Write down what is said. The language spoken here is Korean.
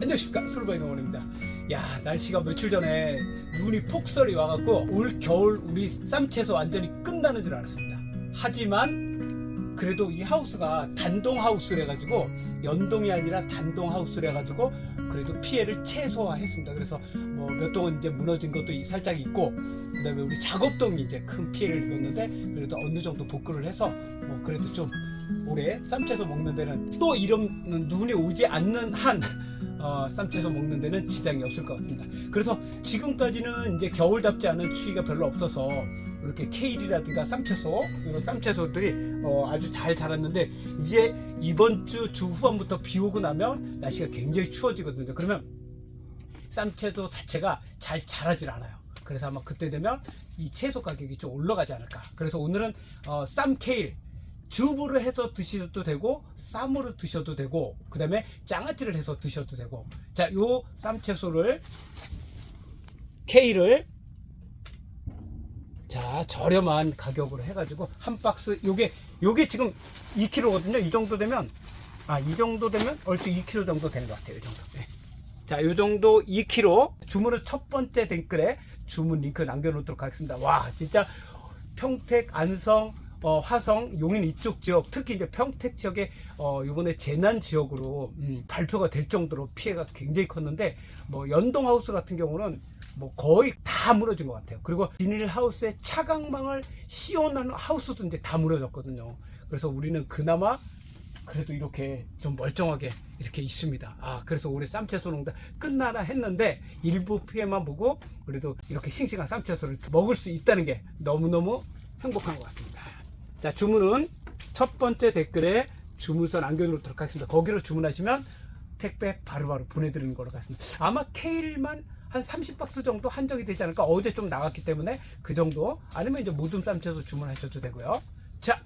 안녕하십니까. 솔바이 농원입니다. 야 날씨가 며칠 전에 눈이 폭설이 와갖고 올 겨울 우리 쌈채소 완전히 끝나는 줄 알았습니다. 하지만 그래도 이 하우스가 단동 하우스래 가지고 연동이 아니라 단동 하우스래 가지고 그래도 피해를 최소화했습니다. 그래서 뭐 몇 동은 이제 무너진 것도 이- 살짝 있고 그 다음에 우리 작업동이 이제 큰 피해를 입었는데 그래도 어느 정도 복구를 해서 뭐 그래도 좀 올해 쌈채소 먹는 데는 또 이런 눈이 오지 않는 한 어, 쌈채소 먹는 데는 지장이 없을 것 같습니다. 그래서 지금까지는 이제 겨울답지 않은 추위가 별로 없어서 이렇게 케일이라든가 쌈채소 이런 쌈채소들이 어, 아주 잘 자랐는데 이제 이번 주 주 후반부터 비 오고 나면 날씨가 굉장히 추워지거든요. 그러면 쌈채소 자체가 잘 자라질 않아요. 그래서 아마 그때 되면 이 채소 가격이 좀 올라가지 않을까. 그래서 오늘은 어, 쌈케일 즙으로 해서 드셔도 되고 쌈으로 드셔도 되고 그 다음에 장아찌를 해서 드셔도 되고 자 요 쌈채소를 케일을 자 저렴한 가격으로 해가지고 한 박스 요게 요게 지금 2kg거든요 이 정도 되면 아 이 정도 되면 얼추 2kg 정도 되는 것 같아요 이 정도 네. 자, 요 정도 2kg 주문은 첫 번째 댓글에 주문 링크 남겨놓도록 하겠습니다. 와, 진짜 평택, 안성, 어, 화성, 용인 이쪽 지역, 특히 이제 평택 지역에 어, 이번에 재난 지역으로 음, 발표가 될 정도로 피해가 굉장히 컸는데 뭐 연동 하우스 같은 경우는 뭐 거의 다 무너진 것 같아요. 그리고 비닐 하우스에 차광망을 씌워놓은 하우스도 이제 다 무너졌거든요. 그래서 우리는 그나마 그래도 이렇게 좀 멀쩡하게 이렇게 있습니다. 아, 그래서 올해 쌈채소 농사 끝나나 했는데 일부 피해만 보고 그래도 이렇게 싱싱한 쌈채소를 먹을 수 있다는 게 너무너무 행복한 것 같습니다. 자, 주문은 첫 번째 댓글에 주문서 남겨놓도록 하겠습니다. 거기로 주문하시면 택배 바로 바로 보내드리는 걸로 같습니다. 아마 케일만 한 30박스 정도 한정이 되지 않을까 어제 좀 나갔기 때문에 그 정도 아니면 이제 모둠 쌈채소 주문하셔도 되고요. 자,